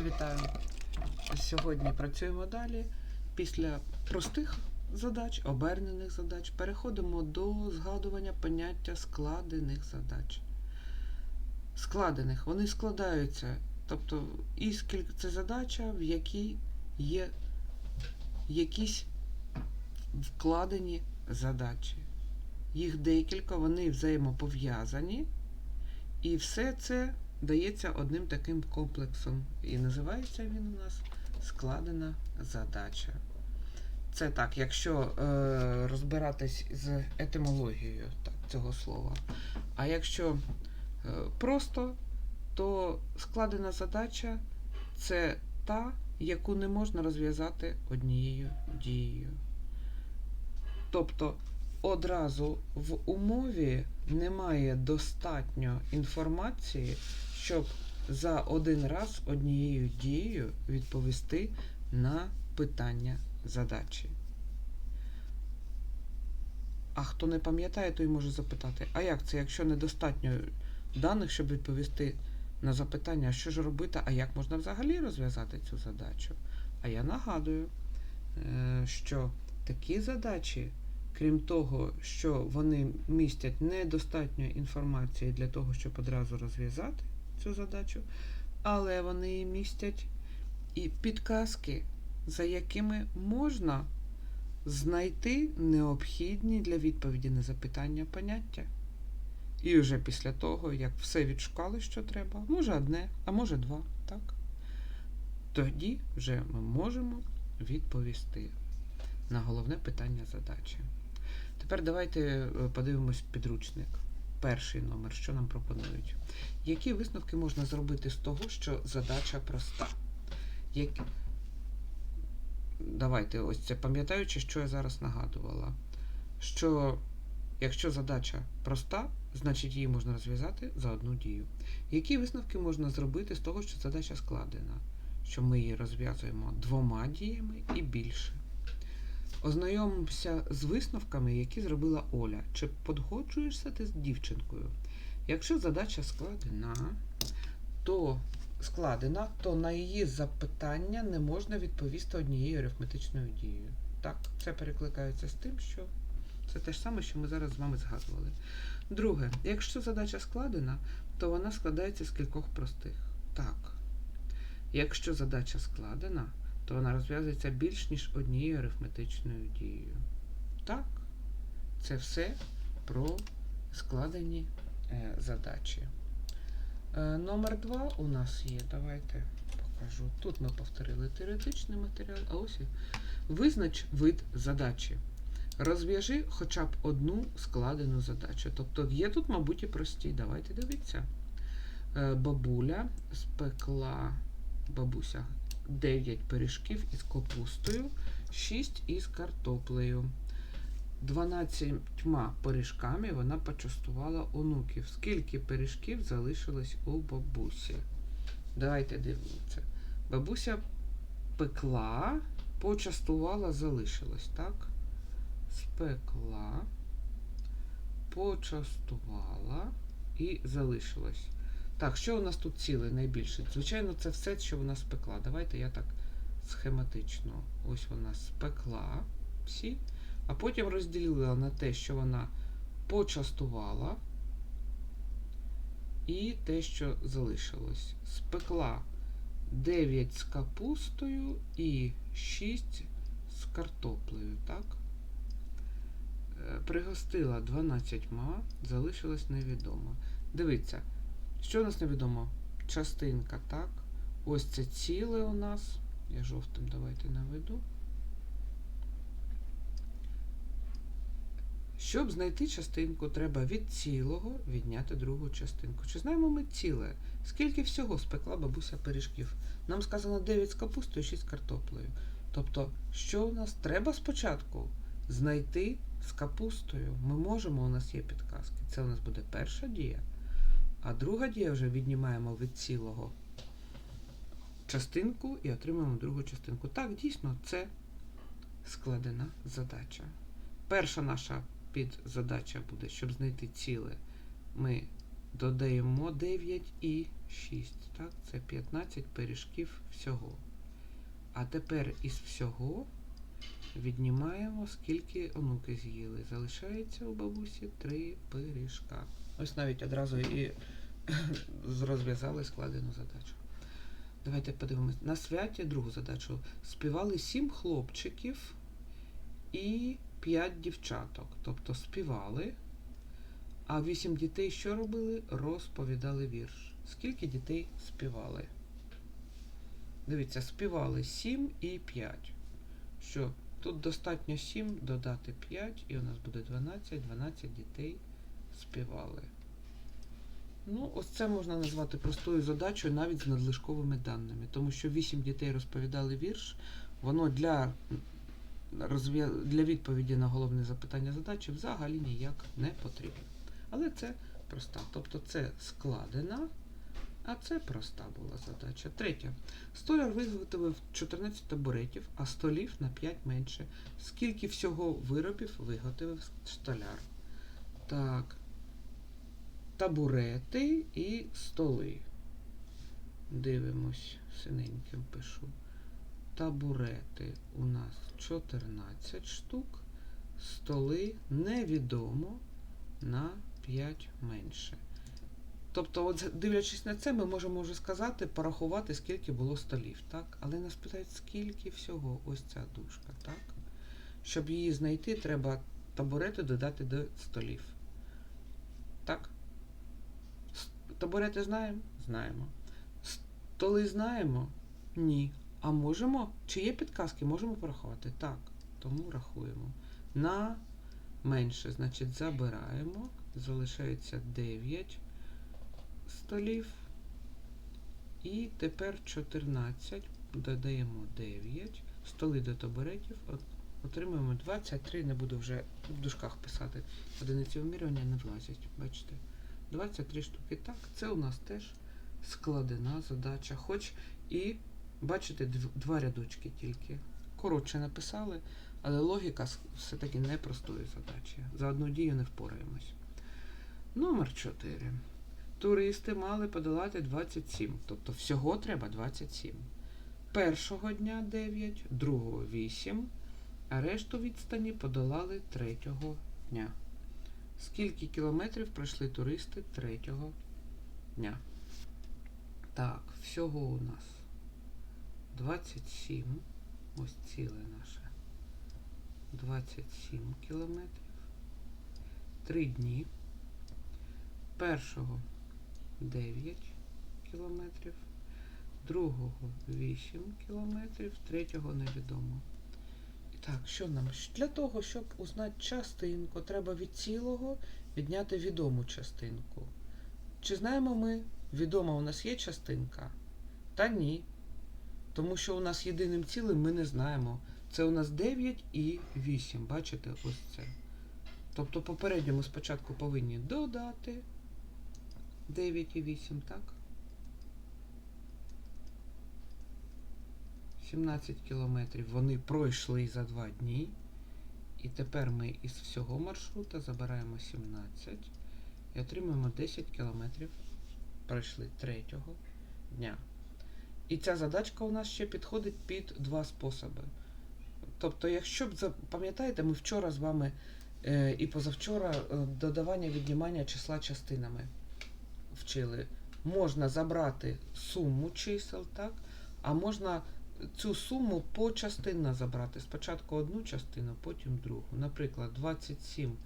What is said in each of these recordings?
Вітаю! Сьогодні працюємо далі. Після простих задач, обернених задач, переходимо до згадування поняття складених задач. Складених вони складаються, тобто і скільки це задача, в якій є якісь вкладені задачі. Їх декілька, вони взаємопов'язані, і все це дається одним таким комплексом. І називається він у нас складена задача. Це так, якщо е, розбиратись з етимологією так, цього слова. А якщо е, просто, то складена задача це та, яку не можна розв'язати однією дією. Тобто одразу в умові немає достатньо інформації, щоб за один раз однією дією відповісти на питання задачі. А хто не пам'ятає, той може запитати, а як це, якщо недостатньо даних, щоб відповісти на запитання, що ж робити, а як можна взагалі розв'язати цю задачу? А я нагадую, е, що такі задачі, крім того, що вони містять недостатньо інформації для того, щоб одразу розв'язати цю задачу, але вони містять і підказки, за якими можна знайти необхідні для відповіді на запитання поняття. І вже після того, як все відшукали, що треба, може одне, а може два, так? Тоді вже ми можемо відповісти на головне питання задачі. Тепер давайте е, подивимось підручник. Перший номер, що нам пропонують. Які висновки можна зробити з того, що задача проста? Як... Давайте ось це пам'ятаючи, що я зараз нагадувала. Що якщо задача проста, значить її можна розв'язати за одну дію. Які висновки можна зробити з того, що задача складена? Що ми її розв'язуємо двома діями і більше. Ознайомимося з висновками, які зробила Оля. Чи погоджуєшся ти з дівчинкою? Якщо задача складена, то складена, то на її запитання не можна відповісти однією арифметичною дією. Так, це перекликається з тим, що це те ж саме, що ми зараз з вами згадували. Друге, якщо задача складена, то вона складається з кількох простих. Так. Якщо задача складена, то вона розв'язується більш ніж однією арифметичною дією. Так, це все про складені е, задачі. Е, номер два у нас є. Давайте покажу. Тут ми повторили теоретичний матеріал, а ось визнач вид задачі. Розв'яжи хоча б одну складену задачу. Тобто є тут, мабуть, і прості. Давайте дивіться. Е, бабуля спекла бабуся 9 пиріжків із капустою, 6 із картоплею. 12 пиріжками вона почастувала онуків. Скільки пиріжків залишилось у бабусі? Давайте дивимося. Бабуся пекла, почастувала, залишилось, так? Спекла, почастувала і залишилось. Так, що у нас тут ціле найбільше? Звичайно, це все, що вона спекла. Давайте я так схематично. Ось вона спекла всі, а потім розділила на те, що вона почастувала, і те, що залишилось. Спекла 9 з капустою і 6 з картоплею, так? Е, Пригостила 12, залишилось невідомо. Дивіться. Що у нас невідомо? Частинка, так? Ось це ціле у нас. Я жовтим давайте наведу. Щоб знайти частинку, треба від цілого відняти другу частинку. Чи знаємо ми ціле? Скільки всього спекла бабуся пиріжків? Нам сказано 9 з капустою, 6 з картоплею. Тобто, що у нас треба спочатку знайти з капустою? Ми можемо, у нас є підказки. Це у нас буде перша дія. А друга дія вже віднімаємо від цілого частинку і отримаємо другу частинку. Так, дійсно, це складена задача. Перша наша підзадача буде, щоб знайти ціле. Ми додаємо 9 і 6. Так, це 15 пиріжків всього. А тепер із всього віднімаємо, скільки онуки з'їли. Залишається у бабусі 3 пиріжка. Ось навіть одразу і розв'язали складену задачу. Давайте подивимось. На святі другу задачу. Співали 7 хлопчиків і 5 дівчаток. Тобто співали, а 8 дітей що робили? Розповідали вірш. Скільки дітей співали? Дивіться, співали 7 і 5. Що? Тут достатньо 7 додати 5, і у нас буде 12, 12 дітей співали. Ну, ось це можна назвати простою задачею навіть з надлишковими даними, тому що 8 дітей розповідали вірш, воно для, для відповіді на головне запитання задачі взагалі ніяк не потрібно. Але це проста. Тобто це складена, а це проста була задача. Третя. Столяр виготовив 14 табуретів, а столів на 5 менше. Скільки всього виробів виготовив столяр? Так. Табурети і столи. Дивимось, синеньким пишу. Табурети у нас 14 штук, столи невідомо на 5 менше. Тобто, от дивлячись на це, ми можемо вже сказати, порахувати, скільки було столів, так? Але нас питають, скільки всього ось ця дужка, так? Щоб її знайти, треба табурети додати до столів. Так? Табурети знаємо? Знаємо. Столи знаємо? Ні. А можемо? Чи є підказки? Можемо порахувати? Так. Тому рахуємо. На менше, значить, забираємо. Залишається 9 столів. І тепер 14. Додаємо 9. Столи до табуретів. От- Отримуємо 23. Не буду вже в дужках писати. Одиниці вимірювання не влазять. Бачите? 23 штуки. Так, це у нас теж складена задача. Хоч і, бачите, два рядочки тільки. Коротше написали, але логіка все-таки непростої задачі. За одну дію не впораємось. Номер 4. Туристи мали подолати 27, тобто всього треба 27. Першого дня 9, другого 8, а решту відстані подолали третього дня. Скільки кілометрів пройшли туристи третього дня? Так, всього у нас 27. Ось ціле наше. 27 кілометрів. Три дні. Першого 9 кілометрів. Другого 8 кілометрів. Третього невідомо. Так, що нам? Для того, щоб узнати частинку, треба від цілого відняти відому частинку. Чи знаємо ми, відома у нас є частинка? Та ні. Тому що у нас єдиним цілим ми не знаємо. Це у нас 9 і 8. Бачите, ось це. Тобто попередньо ми спочатку повинні додати 9 і 8, так? 17 кілометрів вони пройшли за 2 дні. І тепер ми із всього маршрута забираємо 17 і отримуємо 10 кілометрів пройшли третього дня. І ця задачка у нас ще підходить під два способи. Тобто, якщо б пам'ятаєте, ми вчора з вами е, і позавчора е, додавання віднімання числа частинами вчили. Можна забрати суму чисел, так? А можна цю суму почастинно забрати. Спочатку одну частину, потім другу. Наприклад, 27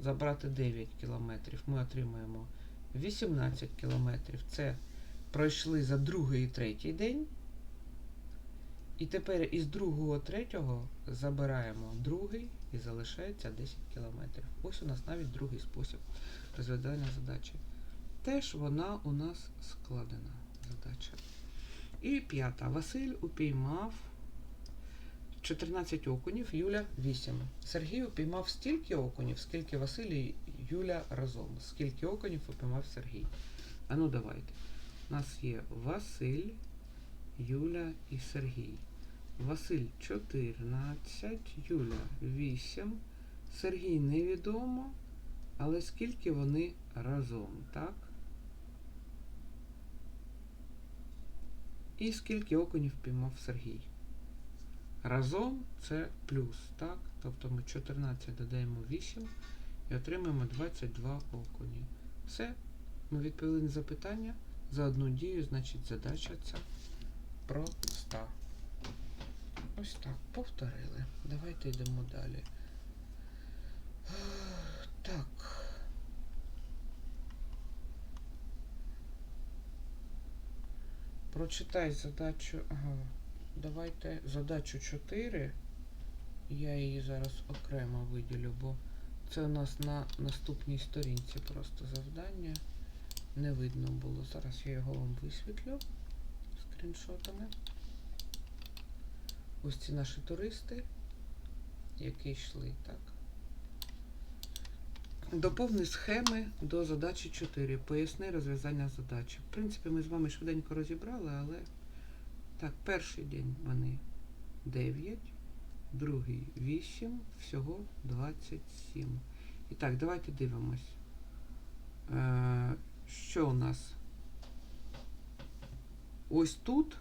забрати 9 кілометрів, ми отримаємо 18 кілометрів. Це пройшли за другий і третій день. І тепер із другого, третього забираємо другий і залишається 10 кілометрів. Ось у нас навіть другий спосіб розв'язання задачі. Теж вона у нас складена задача. І п'ята. Василь упіймав 14 окунів, Юля 8. Сергій упіймав стільки окунів, скільки Василь і Юля разом. Скільки окунів упіймав Сергій. А ну давайте. У нас є Василь, Юля і Сергій. Василь 14, Юля 8. Сергій невідомо, але скільки вони разом, так? І скільки окунів піймав Сергій. Разом це плюс, так? Тобто ми 14 додаємо 8 і отримаємо 22 окуні. Все, ми відповіли на запитання. За одну дію, значить, задача ця проста. Ось так, повторили. Давайте йдемо далі. Так. Прочитай задачу. Ага. Давайте задачу 4. Я її зараз окремо виділю, бо це у нас на наступній сторінці просто завдання. Не видно було. Зараз я його вам висвітлю скріншотами. Ось ці наші туристи, які йшли, так. Доповни схеми до задачі 4. Поясни розв'язання задачі. В принципі, ми з вами швиденько розібрали, але так, перший день вони 9, другий 8, всього 27. І так, давайте дивимось. Е, що у нас? Ось тут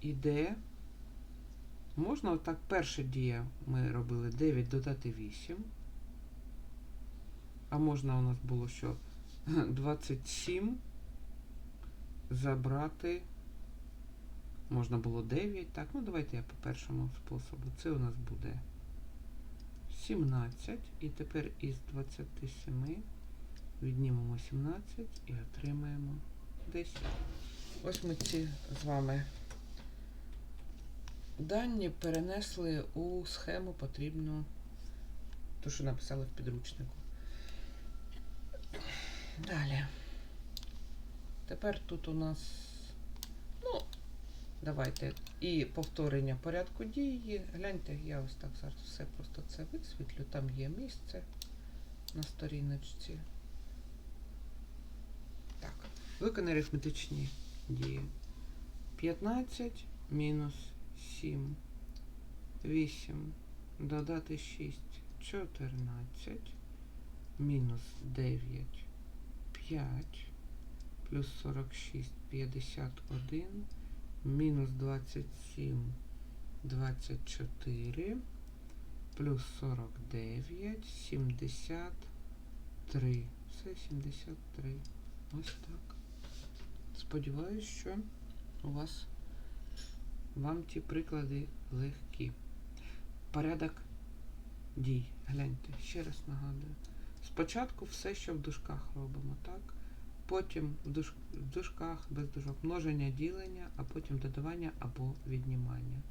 іде. Можна отак, перша дія ми робили 9 додати 8. А можна у нас було що? 27 забрати. Можна було 9. Так, ну давайте я по першому способу. Це у нас буде 17. І тепер із 27 віднімемо 17 і отримаємо 10. Ось ми ці з вами дані перенесли у схему потрібну, ту, що написали в підручнику. Далі. Тепер тут у нас, ну, давайте і повторення порядку дії. Гляньте, я ось так зараз все просто це висвітлю. Там є місце на сторіночці. Так, виконай арифметичні дії. 15 мінус 7, 8, додати 6, 14, мінус 9, 5, плюс 46, 51, мінус 27, 24, плюс 49, 73. Це 73. Ось так. Сподіваюсь, що у вас вам ті приклади легкі. Порядок дій. Гляньте, ще раз нагадую. Спочатку все, що в дужках робимо, так? Потім в, душ, в дужках без дужок множення ділення, а потім додавання або віднімання.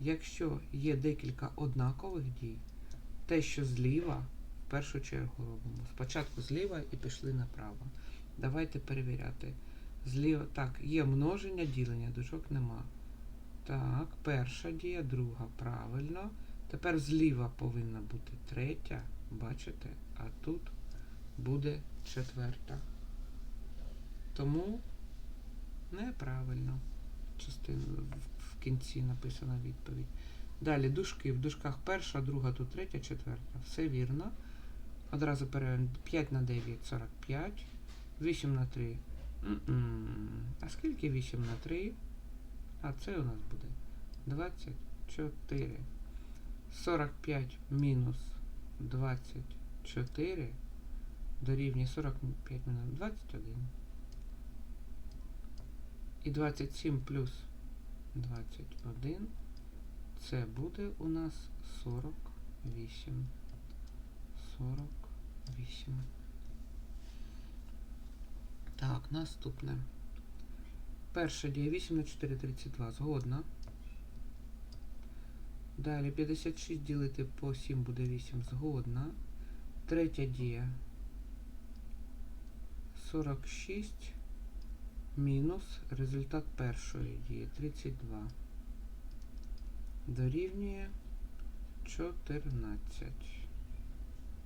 Якщо є декілька однакових дій, те, що зліва, в першу чергу робимо. Спочатку зліва і пішли направо. Давайте перевіряти. Зліва, так, є множення ділення, дужок нема. Так, перша дія, друга, правильно. Тепер зліва повинна бути третя, бачите, а тут буде четверта. Тому неправильно. Частину в кінці написана відповідь. Далі дужки. В дужках перша, друга, тут третя, четверта. Все вірно. Одразу перевіряємо 5 на 9 45. 8 на 3. М-м. А скільки 8 на 3? А це у нас буде 24. 45 мінус 24 дорівнює 45 мінус 21. І 27 плюс 21. Це буде у нас 48. 48. Так, наступне. Перша дія 8 на 4, 32. Згодна. Далі 56 ділити по 7 буде 8. Згодна. Третя дія 46 мінус результат першої дії 32. Дорівнює 14.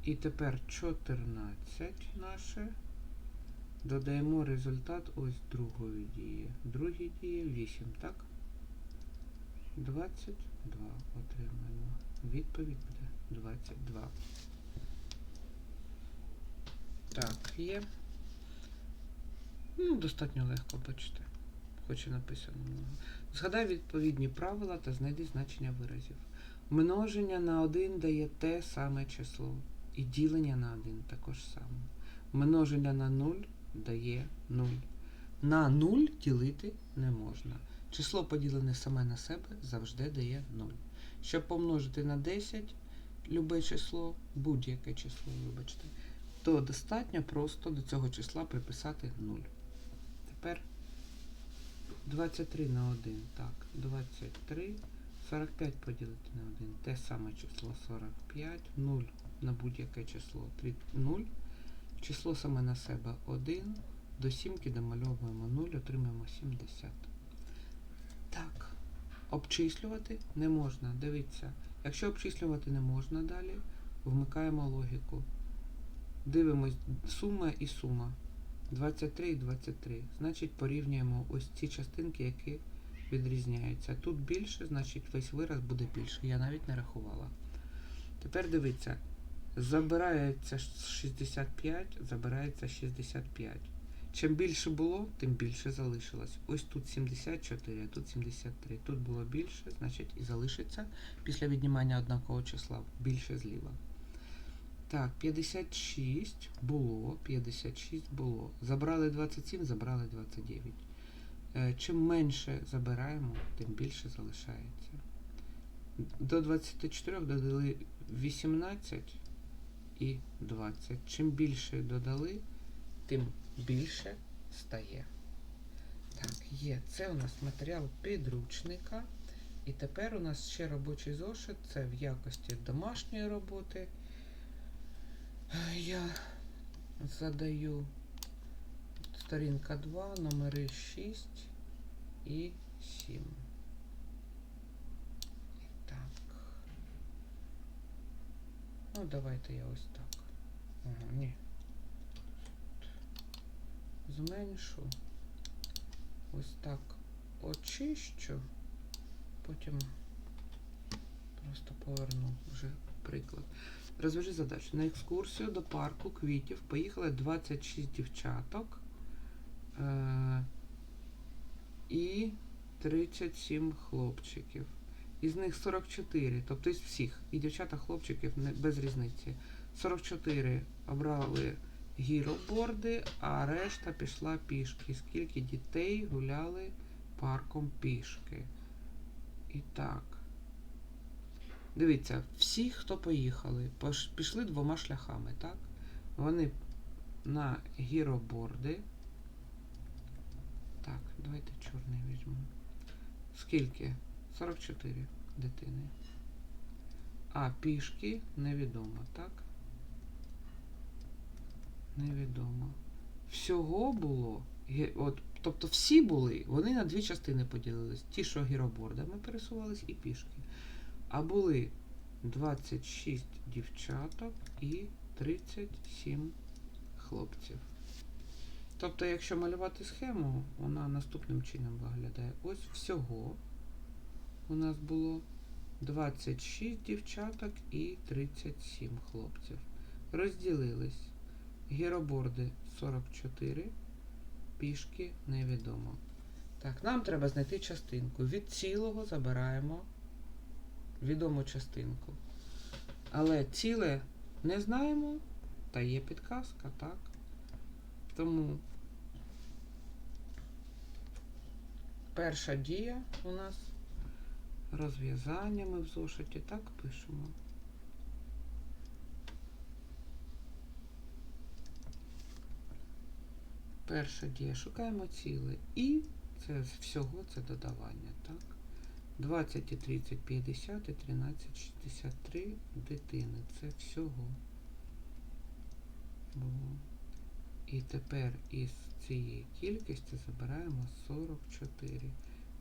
І тепер 14 наше. Додаємо результат ось другої дії. Другій дії 8, так? 22 отримаємо. Відповідь буде 22. Так, є. Ну, достатньо легко, бачите. хоч і написано много. Згадай відповідні правила та знайди значення виразів. Множення на 1 дає те саме число. І ділення на 1 також саме. Множення на 0 дає 0. На 0 ділити не можна. Число поділене саме на себе завжди дає 0. Щоб помножити на 10 любе число, будь-яке число, вибачте, то достатньо просто до цього числа приписати 0. Тепер 23 на 1. Так, 23. 45 поділити на 1. Те саме число 45. 0 на будь-яке число 3, 0. Число саме на себе 1. До сімки домальовуємо 0, отримаємо 70. Обчислювати не можна. Дивіться. Якщо обчислювати не можна далі, вмикаємо логіку. Дивимось сума і сума. 23 і 23. Значить, порівнюємо ось ці частинки, які відрізняються. Тут більше, значить весь вираз буде більше. Я навіть не рахувала. Тепер дивіться. Забирається 65, забирається 65. Чим більше було, тим більше залишилось. Ось тут 74, а тут 73. Тут було більше, значить і залишиться після віднімання однакового числа більше зліва. Так, 56 було, 56 було. Забрали 27, забрали 29. Е, Чим менше забираємо, тим більше залишається. До 24 додали 18 і 20. Чим більше додали, тим більше стає. Так, є. Це у нас матеріал підручника. І тепер у нас ще робочий зошит. Це в якості домашньої роботи. Я задаю сторінка 2, номери 6 і 7. Так. Ну, давайте я ось так. Ага, ні. Зменшу. Ось так очищу. Потім просто поверну вже приклад. Розв'яжи задачу. На екскурсію до парку квітів поїхали 26 дівчаток е- і 37 хлопчиків. Із них 44, тобто із всіх, і дівчата, хлопчиків не, без різниці. 44 обрали гіроборди, а решта пішла пішки. Скільки дітей гуляли парком пішки? І так. Дивіться, всі, хто поїхали, пішли двома шляхами, так? Вони на гіроборди. Так, давайте чорний візьму. Скільки? 44 дитини. А пішки невідомо, так? Невідомо. Всього було. От, тобто всі були, вони на дві частини поділились. Ті, що гіробордами пересувались, і пішки. А були 26 дівчаток і 37 хлопців. Тобто, якщо малювати схему, вона наступним чином виглядає. Ось всього у нас було 26 дівчаток і 37 хлопців. Розділились. Гіроборди 44, пішки невідомо. Так, нам треба знайти частинку. Від цілого забираємо відому частинку. Але ціле не знаємо, та є підказка, так? Тому перша дія у нас розв'язання ми в зошиті так пишемо. Перша дія. Шукаємо ціле. І це з всього це додавання, так? 20 і 30, 50 і 13, 63 дитини. Це всього. Було. І тепер із цієї кількості забираємо 44.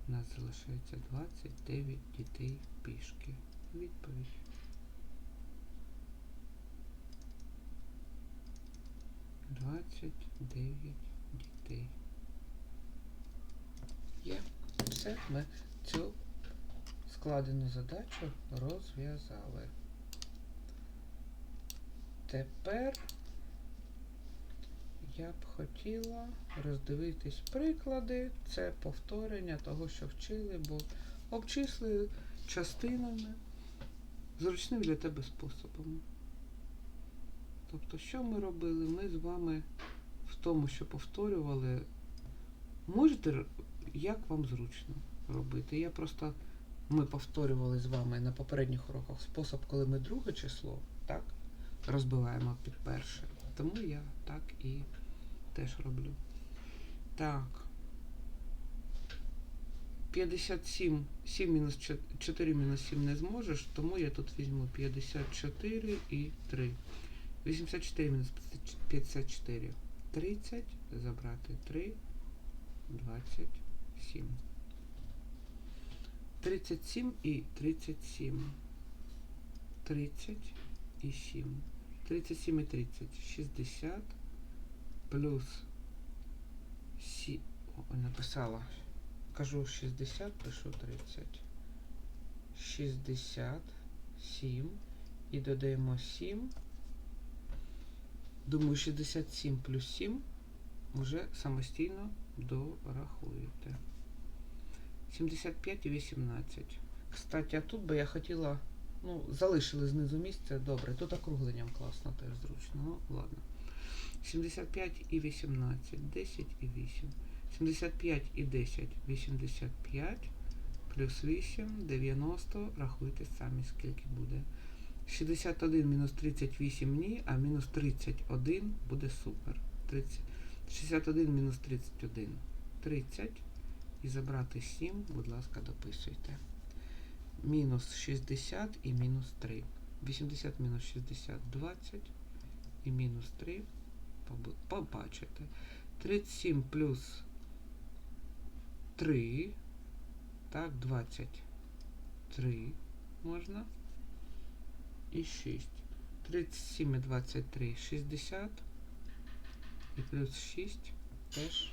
У нас залишається 29 дітей пішки. Відповідь. Двадцять дев'ять дітей. Є. Все, ми цю складену задачу розв'язали. Тепер я б хотіла роздивитись приклади. Це повторення того, що вчили, бо обчисли частинами зручним для тебе способом. Тобто, що ми робили? Ми з вами в тому, що повторювали, можете, як вам зручно робити. Я просто, ми повторювали з вами на попередніх уроках спосіб, коли ми друге число, так, розбиваємо під перше. Тому я так і теж роблю. Так. 57, 7 мінус 4 мінус 7 не зможеш, тому я тут візьму 54 і 3. 84 мінус 54. 30, забрати 3, 27. 37 і 37. 30 і 7. 37 і 30. 60 плюс 7. О, написала. Кажу 60, пишу 30. 67. І додаємо 7. Думаю, 67 плюс 7 вже самостійно дорахуєте. 75 і 18. Кстати, а тут би я хотіла, ну, залишили знизу місце, добре. Тут округленням класно, теж зручно. Ну, ладно. 75 і 18, 10 і 8. 75 і 10, 85, плюс 8, 90, рахуйте самі, скільки буде. 61 мінус 38 ні, а мінус 31 буде супер. 30, 61 мінус 31, 30. І забрати 7, будь ласка, дописуйте. Мінус 60 і мінус 3. 80 мінус 60, 20. І мінус 3. Побачите. 37 плюс 3. Так, 23 можна. І 6. 37 і 23, 60. І плюс 6 теж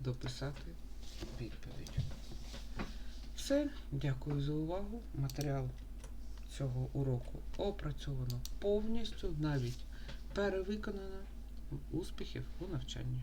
дописати відповідь. Все, дякую за увагу. Матеріал цього уроку опрацьовано повністю, навіть перевиконано. Успіхів у навчанні.